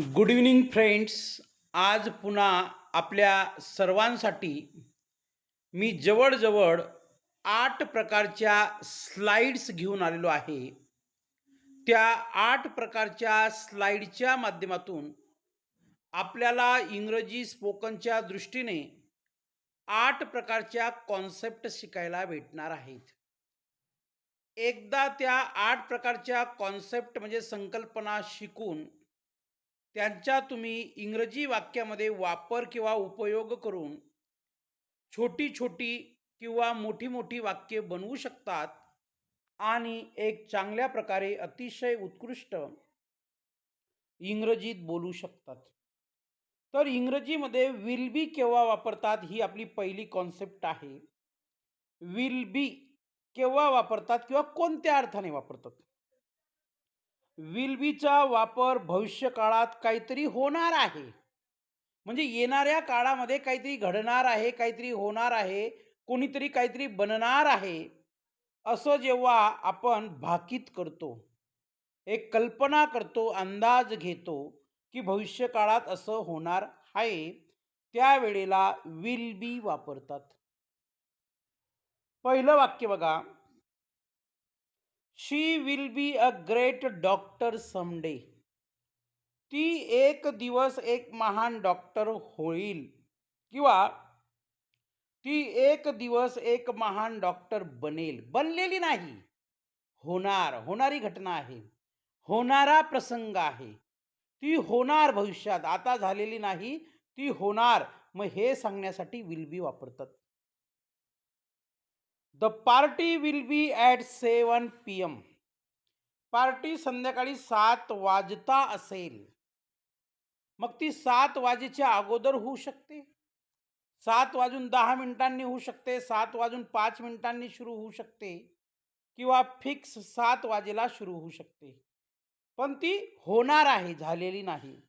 Good evening friends आज पुन्हा आपल्या सर्वांसाठी मी जवळजवळ आठ प्रकारच्या स्लाइड्स घेऊन आलेलो आहे. त्या आठ प्रकारच्या स्लाइडच्या माध्यमातून आपल्याला इंग्रजी स्पोकनच्या दृष्टीने आठ प्रकारच्या कॉन्सेप्ट शिकायला भेटणार आहेत. एकदा त्या आठ प्रकारच्या कॉन्सेप्ट म्हणजे संकल्पना शिकून त्यांचा तुम्ही इंग्रजी वाक्यामध्ये वापर किंवा उपयोग करून छोटी छोटी किंवा मोठी मोठी वाक्ये बनवू शकतात आणि एक चांगल्या प्रकारे अतिशय उत्कृष्ट इंग्रजीत बोलू शकतात. तर इंग्रजीमध्ये विल बी केव्हा वापरतात ही आपली पहिली कॉन्सेप्ट आहे. विल बी केव्हा वापरतात किंवा कोणत्या अर्थाने वापरतात? विलबीचा वापर भविष्य काळात काहीतरी होणार आहे. म्हणजे येणाऱ्या काळामध्ये काहीतरी घडणार आहे काहीतरी होणार आहे कोणीतरी काहीतरी बनणार आहे असं जेव्हा आपण भाकीत करतो एक कल्पना करतो अंदाज घेतो की भविष्य काळात असं होणार आहे त्यावेळेला विल बी वापरतात. पहिलं वाक्य बघा. She will be a great doctor someday ती एक दिवस एक महान डॉक्टर होईल. किंवा ती एक दिवस एक महान डॉक्टर बनेल. बनलेली नाही. होणार होणारी घटना आहे. होणारा प्रसंग आहे. ती होणार भविष्यात. आता झालेली नाही ती होणार. मग हे सांगण्यासाठी विल बी वापरतात. The party will be at seven P M. Party संध्याकाळी सात वाजता असेल. मग ती सात वाजेच्या अगोदर होऊ शकते. सात वाजून दहा मिनिटांनी होऊ शकते. सात वाजून पाच मिनिटांनी सुरू होऊ शकते. किंवा फिक्स सात वाजेला सुरू होऊ शकते. पण ती होणार आहे झालेली नाही.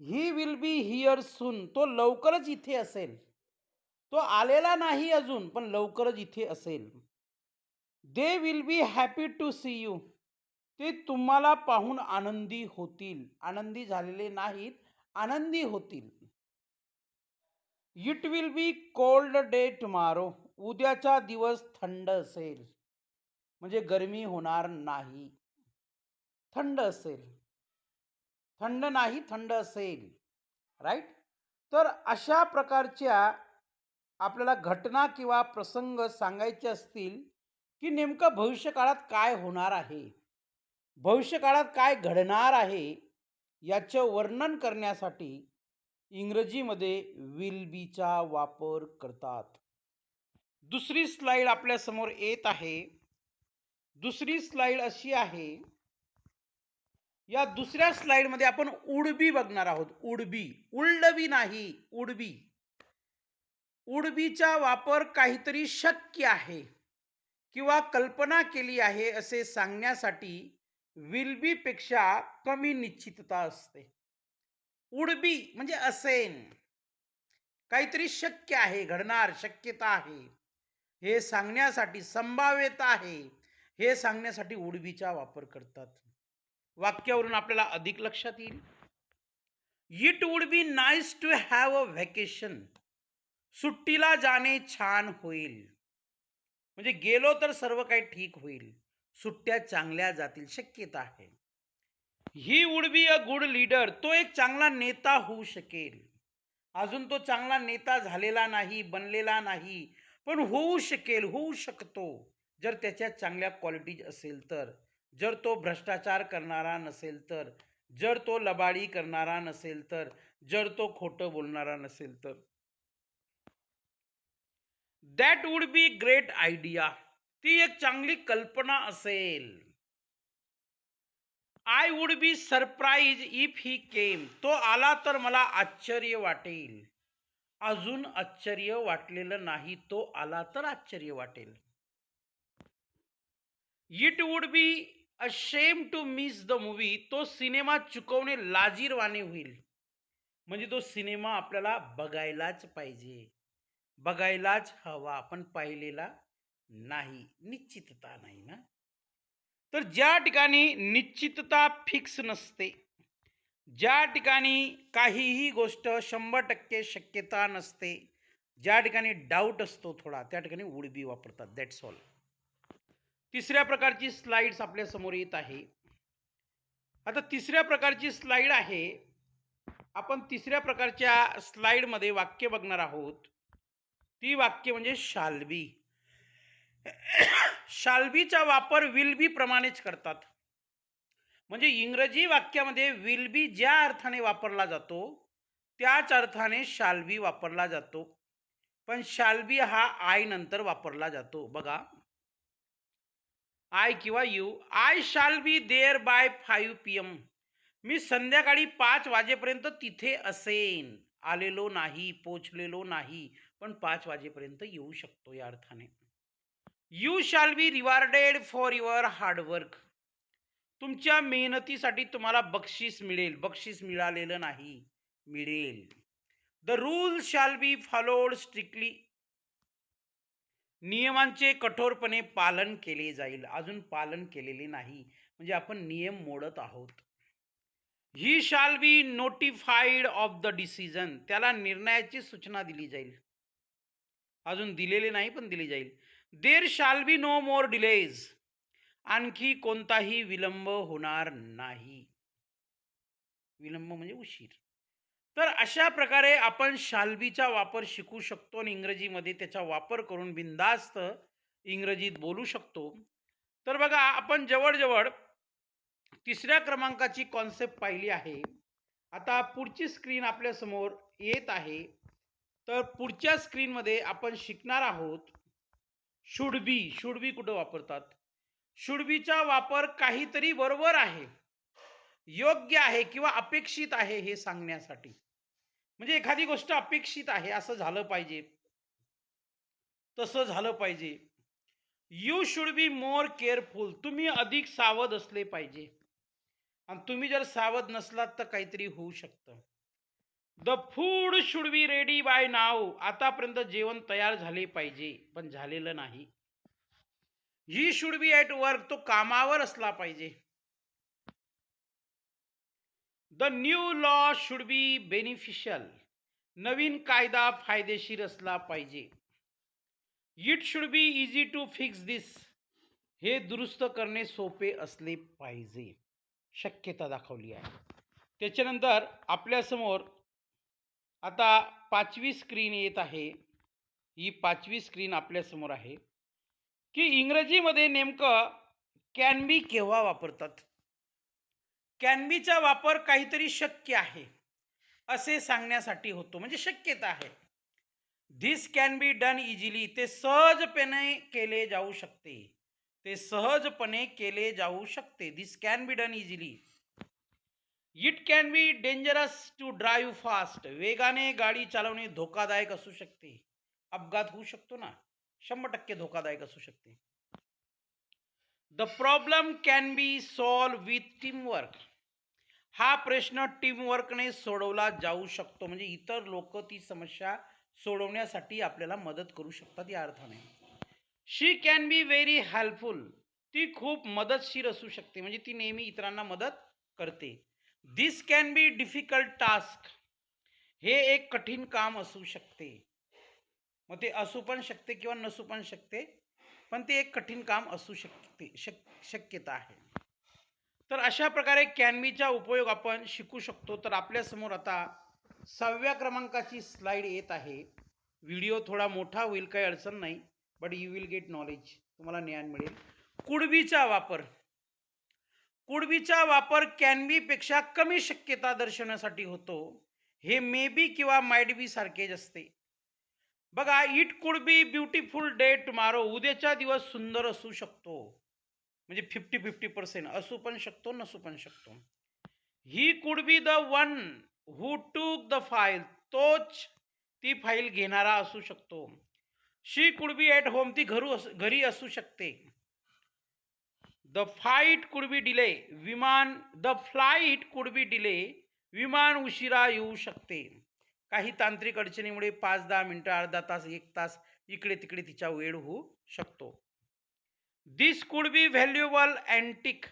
He will be here soon. तो लवकरच इथे असेल. तो आलेला नाही अजून पण लवकरच इथे असेल. They will be happy to see you ते तुम्हाला पाहून आनंदी होतील. आनंदी झालेले नाहीत आनंदी होतील. It will be cold day tomorrow उद्याचा दिवस थंड असेल. म्हणजे गरमी होणार नाही. थंड असेल. थंड नाही थंड असेल. राईट तर अशा प्रकारच्या आपल्याला घटना किंवा प्रसंग सांगायचे असतील की नेमकं भविष्यकाळात काय होणार आहे? भविष्यकाळात काय घडणार आहे? याचं वर्णन करण्यासाठी इंग्रजीमध्ये विल बीचा वापर करतात. दुसरी स्लाईड आपल्यासमोर येत आहे. दुसरी स्लाईड अशी आहे. या दुसऱ्या स्लाईडमध्ये आपण उडबी बघणार आहोत. उडबी. उल्डबी नाही उडबी. उडबीचा वापर काहीतरी शक्य आहे किंवा कल्पना केली आहे असे सांगण्यासाठी विल बी पेक्षा कमी निश्चितता असते. उडबी म्हणजे असेन. काहीतरी शक्य आहे घडणार शक्यता आहे. हे सांगण्यासाठी संभाव्यता आहे. हे सांगण्यासाठी उडबीचा वापर करतात. वाक्यावरून आपल्याला अधिक लक्षात येईल. It would be nice to have a vacation. सुट्टीला जाणे छान होईल. म्हणजे गेलो तर सर्व काही ठीक होईल. सुट्ट्या चांगल्या जातील शक्यता आहे. He would be a good leader तो एक चांगला नेता होऊ शकेल. अजून तो चांगला नेता झालेला नाही बनलेला नाही पण होऊ शकेल होऊ शकतो. जर त्याच्या चांगल्या क्वालिटीज असेल तर जर तो भ्रष्टाचार करणारा नसेल तर जर तो लबाडी करणारा नसेल तर जर तो खोटं बोलणारा नसेल तर. That would be great idea ती एक चांगली कल्पना असेल. I would be surprise if he came तो आला तर मला आश्चर्य वाटेल. अजून आश्चर्य वाटलेलं नाही. तो आला तर आश्चर्य वाटेल. It would be a shame to miss the movie तो सिनेमा चुकवणे लाजीरवाने होईल. म्हणजे तो सिनेमा आपल्याला बघायलाच पाहिजे. बघायलाच हवा आपण पाहिलेला नाही निश्चितता नाही ना? तर ज्या ठिकाणी निश्चितता फिक्स नसते ज्या ठिकाणी काहीही गोष्ट शंभर टक्के शक्यता नसते ज्या ठिकाणी डाऊट असतो थोडा त्या ठिकाणी उडबी वापरतात दॅट्स ऑल तिसऱ्या प्रकारची स्लाइड्स आपल्यासमोर येत आहे. आता तिसऱ्या प्रकारची स्लाइड आहे आपण तिसऱ्या प्रकारच्या स्लाइडमध्ये वाक्य बघणार आहोत. ती वाक्य म्हणजे शाल्बी शाल्बीचा वापर विल बी प्रमाणेच करतात. म्हणजे इंग्रजी वाक्यामध्ये विल बी ज्या अर्थाने वापरला जातो त्याच अर्थाने शाल्बी वापरला जातो. पण शाल्बी हा आय नंतर वापरला जातो. बघा. आय किंवा you I shall be there by five P M मी संध्याकाळी पाच वाजेपर्यंत तिथे असेन. आलेलो नाही पोचलेलो नाही पण पाच वाजेपर्यंत येऊ शकतो या अर्थाने. You shall be rewarded for your hard work तुमच्या मेहनतीसाठी तुम्हाला बक्षीस मिळेल. बक्षीस मिळालेलं नाही मिळेल. The rule shall be followed strictly नियमांचे कठोरपणे पालन केले जाईल. अजून पालन केलेले नाही. म्हणजे आपण नियम मोडत आहोत. He shall be notified of the decision त्याला निर्णयाची सूचना दिली जाईल. अजून दिलेले नाही पण दिली जाईल. देर shall be no more delays आणखी कोणताही विलंब होणार नाही. विलंब म्हणजे उशीर. तर अशा प्रकारे आपण शालबीचा वापर शिकू शकतो आणि इंग्रजीमध्ये त्याचा वापर करून बिनधास्त इंग्रजीत बोलू शकतो. तर बघा आपण जवळजवळ तिसऱ्या क्रमांकाची कॉन्सेप्ट पाहिली आहे. आता पुढची स्क्रीन आपल्यासमोर येत आहे. तर पुढच्या स्क्रीनमध्ये आपण शिकणार आहोत शुड बी शुड बी कुठं वापरतात? शुडबीचा वापर काहीतरी बरोबर आहे. योग्य आहे किंवा अपेक्षित आहे हे सांगण्यासाठी. म्हणजे एखादी गोष्ट अपेक्षित आहे असं झालं पाहिजे. तसं झालं पाहिजे. You should be more careful तुम्ही अधिक सावध असले पाहिजे. आणि तुम्ही जर सावध नसलात तर काहीतरी होऊ शकतं. The food should be ready by now आतापर्यंत जेवण तयार झाले पाहिजे पण झालेलं नाही. He should be at work तो कामावर असला पाहिजे. The new law should be beneficial नवीन कायदा फायदेशीर असला पाहिजे. It should be easy to fix this हे दुरुस्त करणे सोपे असले पाहिजे. शक्यता दाखवली आहे. त्याच्यानंतर आपल्यासमोर आता पाचवी स्क्रीन येत आहे. ही पाचवी स्क्रीन आपल्यासमोर आहे. की इंग्रजीमध्ये नेमकं कॅन बी केव्हा वापरतात? कॅन बीचा वापर काहीतरी शक्य आहे असे सांगण्यासाठी होतो. म्हणजे शक्यता आहे. This can be done easily ते सहजपणे केले जाऊ शकते. ते सहजपणे केले जाऊ शकते. This can be done easily it can be dangerous to drive fast वेगाने गाडी चालवणे धोकादायक असू शकते. अपघात होऊ शकतो ना. शंभर टक्के धोकादायक असू शकते. The problem can be solve with teamwork हा प्रश्न टीमवर्कने सोडवला जाऊ शकतो. म्हणजे इतर लोक ती समस्या सोडवण्यासाठी आपल्याला मदत करू शकतात या अर्थाने. She can be very helpful ती खूप मदतशीर असू शकते. म्हणजे ती नेहमी इतरांना मदत करते. This can be difficult task हे एक कठीण काम असू शकते. मग ते असू पण शकते किंवा नसू पण शकते. पण ते एक कठीण काम असू शकते. शक शक्यता आहे. तर अशा प्रकारे कॅनबीचा उपयोग आपण शिकू शकतो. तर आपल्यासमोर आता सहाव्या क्रमांकाची स्लाईड येत आहे. व्हिडिओ थोडा मोठा होईल काही अडचण नाही. But you will get knowledge तुम्हाला ज्ञान मिळेल. कुडबीचा वापर. कुडबीचा वापर कॅनबीपेक्षा कमी शक्यता दर्शवण्यासाठी होतो. हे मे बी किंवा माइट बी सारखेच असते. बघा it could be beautiful day tomorrow उद्याचा दिवस सुंदर असू शकतो. म्हणजे फिफ्टी फिफ्टी पर्सेंट असू पण शकतो नसू पण शकतो. He could be the one who took the file तोच ती फाईल घेणारा असू शकतो. शी कुड बी ॲट होम ती घरू अस घरी असू शकते. The flight could be delay विमान the flight could be delay विमान उशिरा येऊ शकते. काही तांत्रिक अडचणीमुळे पाच दहा मिनटं अर्धा तास एक तास इकडे तिकडे तिचा वेळ होऊ शकतो. दिस कुड बी व्हॅल्युएबल अँटिक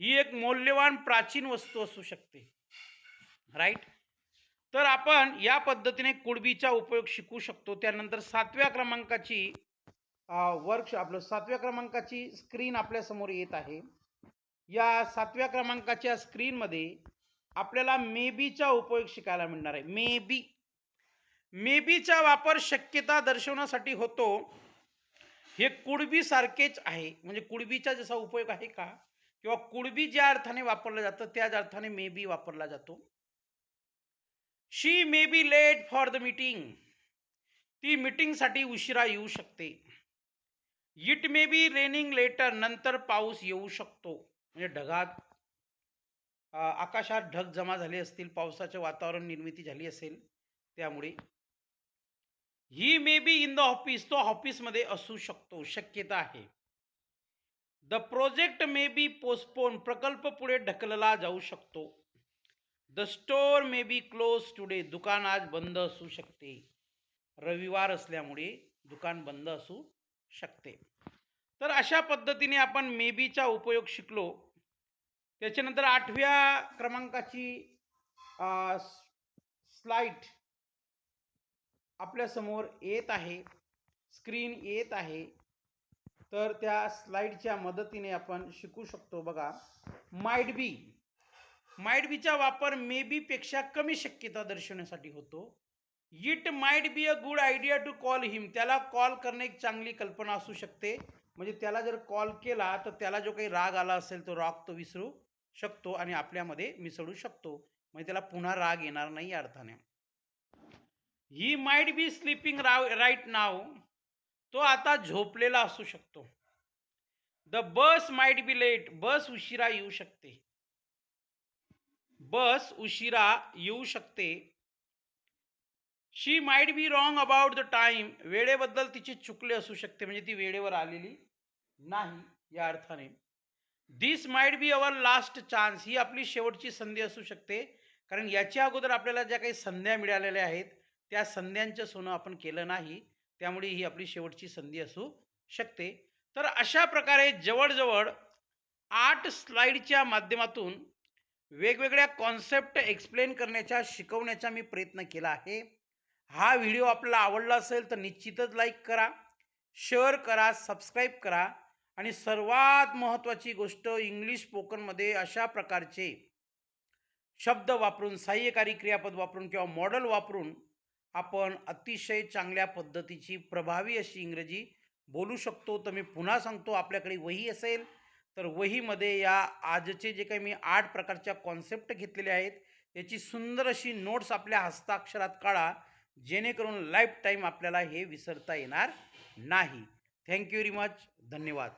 ही एक मौल्यवान प्राचीन वस्तू असू शकते. राईट तर आपण या पद्धतीने कुडबीचा उपयोग शिकू शकतो. त्यानंतर सातव्या क्रमांकाची वर्कशॉप आपलं सातव्या क्रमांकाची स्क्रीन आपल्यासमोर येत आहे. या सातव्या क्रमांकाच्या स्क्रीनमध्ये आपल्याला मेबीचा उपयोग शिकायला मिळणार आहे. मेबी मेबीचा वापर शक्यता दर्शवण्यासाठी होतो. हे कुडबीसारखेच आहे. म्हणजे कुडबीचा जसा उपयोग आहे का? किंवा कुडबी ज्या अर्थाने वापरलं जातं त्याच अर्थाने मे बी वापरला जातो. She may be late for the meeting ती मीटिंगसाठी उशिरा येऊ शकते. It may be raining later नंतर पाऊस येऊ शकतो. म्हणजे ढगात आकाशात ढग जमा झाले असतील पावसाचे वातावरण निर्मिती झाली असेल त्यामुळे. He may be in the office तो ऑफिसमध्ये असू शकतो शक्यता आहे. The project may be postpone प्रकल्प पुढे ढकलला जाऊ शकतो. The store may be close today दुकान आज बंद असू शकते. रविवार असल्यामुळे दुकान बंद असू शकते. तर अशा पद्धतीने आपण मे बीचा उपयोग शिकलो. त्याच्यानंतर आठव्या क्रमांकाची स्लाईट आपल्यासमोर येत आहे. स्क्रीन येत आहे. तर त्या स्लाईडच्या मदतीने आपण शिकू शकतो. बघा माइट बी माइट बीचा वापर मे बी पेक्षा कमी शक्यता दर्शवण्यासाठी होतो. It might be a good idea to call him. त्याला कॉल करणे एक चांगली कल्पना असू शकते. म्हणजे त्याला जर कॉल केला तर त्याला जो काही राग आला असेल तो राग तो विसरू शकतो आणि आपल्यामध्ये मिसळू शकतो. म्हणजे त्याला पुन्हा राग येणार नाही या अर्थाने. He might be sleeping right now. तो आता झोपलेला असू शकतो. The bus might be late. Bus उशिरा येऊ शकते. बस उशिरा येऊ शकते. She might be wrong about the time वेळेबद्दल तिचे चुकले असू शकते म्हणजे ती वेळेवर आलेली नाही या अर्थाने. This might be our last chance ही आपली शेवटची संधी असू शकते. कारण याच्या अगोदर आपल्याला ज्या काही संध्या मिळालेल्या आहेत त्या संध्यांचं सोनं आपण केलं नाही. त्यामुळे ही आपली शेवटची संधी असू शकते. तर अशा प्रकारे जवळजवळ आठ स्लाईडच्या माध्यमातून वेगवेगळ्या कॉन्सेप्ट एक्सप्लेन करण्याच्या शिकवण्याचा मी प्रयत्न केला आहे. हा व्हिडिओ आपल्याला आवडला असेल तर निश्चितच लाईक करा शेअर करा सबस्क्राईब करा आणि सर्वात महत्त्वाची गोष्ट इंग्लिश स्पोकनमध्ये अशा प्रकारचे शब्द वापरून सहाय्यकारी क्रियापद वापरून किंवा मॉडेल वापरून आपण अतिशय चांगल्या पद्धतीची प्रभावी अशी इंग्रजी बोलू शकतो. तर मी पुन्हा सांगतो आपल्याकडे वही असेल. तर वहीमध्ये या आजचे जे काही मी आठ प्रकारच्या कॉन्सेप्ट घेतलेले आहेत याची सुंदर अशी नोट्स आपल्या हस्ताक्षरात काढा जेणेकरून लाईफ टाईम आपल्याला हे विसरता येणार नाही. थँक्यू व्हेरी मच धन्यवाद.